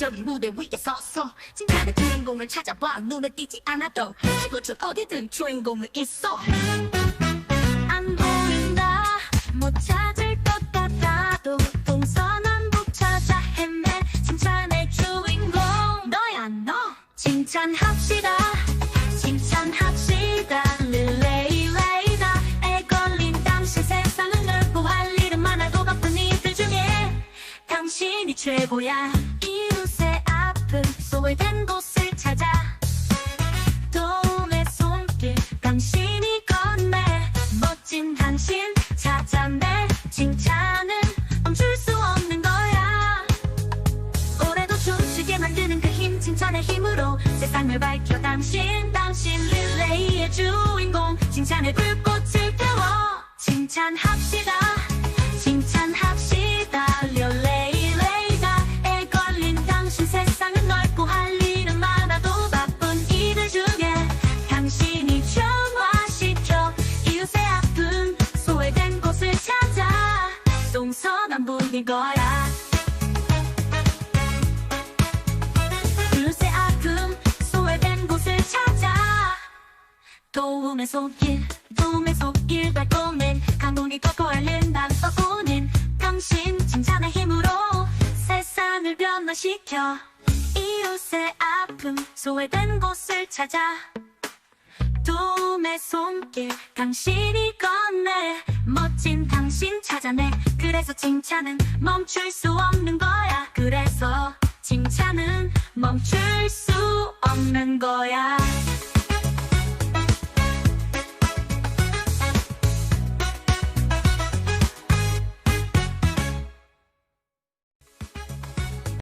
여기 무대 위에 서서 진짜의 주인공을 찾아봐. 눈에 띄지 않아도 이곳은 어디든 주인공은 있어. 안 보인다. 못 찾을 것 같아도 동서남북 찾아 헤매 칭찬의 주인공. 너야 너. 칭찬합시다. 칭찬합시다. 릴레이 레이다에 걸린 당신 세상을 넓고 할 일은 많아도 바쁜 이들 중에 당신이 최고야 아픔 소외된 곳을 찾아. 도움의 손길 당신이 건네. 멋진 당신 찾아 내. 칭찬은 멈출 수 없는 거야. 올해도 춤추게 만드는 그 힘 칭찬의 힘으로 세상을 밝혀. 당신 당신 릴레이의 주인공. 칭찬의 불꽃 동서남북인 거야. 이웃의 아픔 소외된 곳을 찾아. 도움의 손길 도움의 손길 밟고는 감동이 걷고 알린다 떠오는 당신 칭찬의 힘으로 세상을 변화시켜. 이웃의 아픔 소외된 곳을 찾아. 도움의 손길 당신이 건네. 멋진 당신 찾아내 그래서 칭찬은 멈출 수 없는 거야. 그래서 칭찬은 멈출 수 없는 거야